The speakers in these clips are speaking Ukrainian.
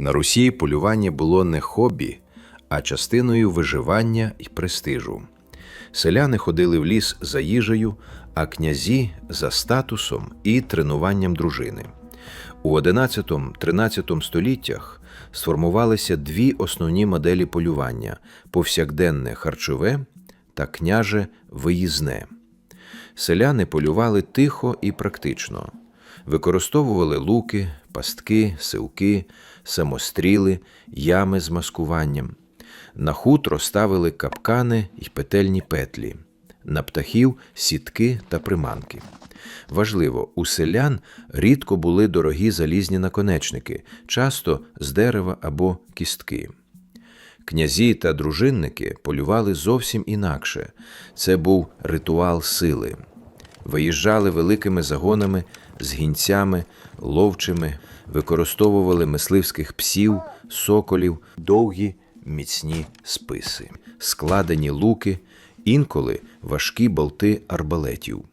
На Русі полювання було не хобі, а частиною виживання і престижу. Селяни ходили в ліс за їжею, а князі за статусом і тренуванням дружини. У 11-13 століттях сформувалися дві основні моделі полювання: повсякденне харчове та княже виїзне. Селяни полювали тихо і практично, використовували луки, пастки, силки, самостріли, ями з маскуванням. На хутро ставили капкани й петельні петлі, на птахів сітки та приманки. Важливо, у селян рідко були дорогі залізні наконечники, часто з дерева або кістки. Князі та дружинники полювали зовсім інакше. Це був ритуал сили. Виїжджали великими загонами з гінцями, ловчими, використовували мисливських псів, соколів, довгі міцні списи, складені луки, інколи важкі болти арбалетів.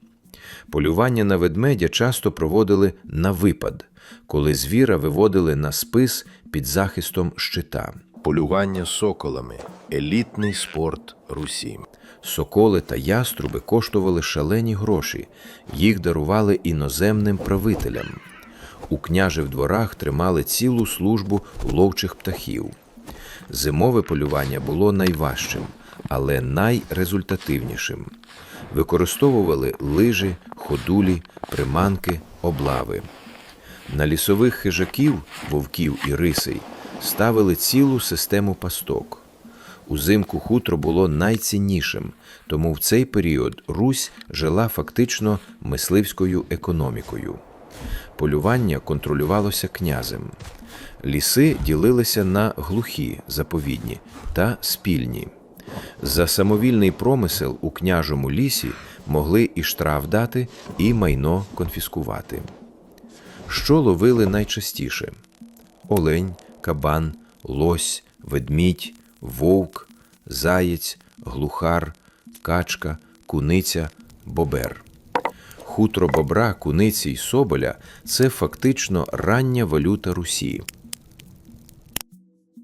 Полювання на ведмедя часто проводили на випад, коли звіра виводили на спис під захистом щита. Полювання соколами елітний спорт Русі. Соколи та яструби коштували шалені гроші, їх дарували іноземним правителям. У княжих дворах тримали цілу службу ловчих птахів. Зимове полювання було найважчим, але найрезультативнішим. Використовували лижі, ходулі, приманки, облави. На лісових хижаків, вовків і рисей ставили цілу систему пасток. Узимку хутро було найціннішим, тому в цей період Русь жила фактично мисливською економікою. Полювання контролювалося князем. Ліси ділилися на глухі, заповідні та спільні. За самовільний промисел у княжому лісі могли і штраф дати, і майно конфіскувати. Що ловили найчастіше? Олень, кабан, лось, ведмідь, вовк, заєць, глухар, качка, куниця, бобер. Хутро бобра, куниці й соболя це фактично рання валюта Русі.